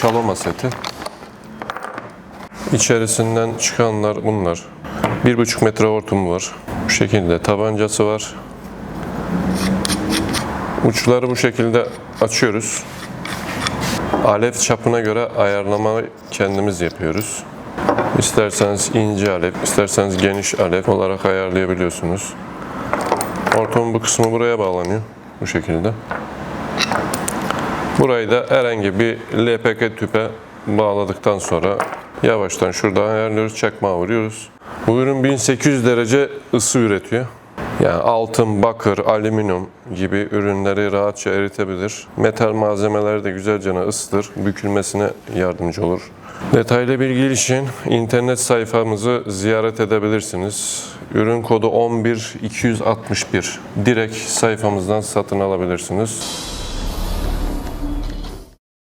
şaloma seti. İçerisinden çıkanlar bunlar. 1,5 metre hortumu var. Bu şekilde tabancası var. Uçları bu şekilde açıyoruz. Alev çapına göre ayarlamayı kendimiz yapıyoruz. İsterseniz ince alev, isterseniz geniş alev olarak ayarlayabiliyorsunuz. Ortamın bu kısmı buraya bağlanıyor. Bu şekilde. Burayı da herhangi bir LPG tüpe bağladıktan sonra yavaştan şuradan ayarlıyoruz, çakmağa vuruyoruz. Bu ürün 1800 derece ısı üretiyor. Yani altın, bakır, alüminyum gibi ürünleri rahatça eritebilir. Metal malzemeleri de güzelce ısıtır, bükülmesine yardımcı olur. Detaylı bilgi için internet sayfamızı ziyaret edebilirsiniz. Ürün kodu 11261. Direkt sayfamızdan satın alabilirsiniz.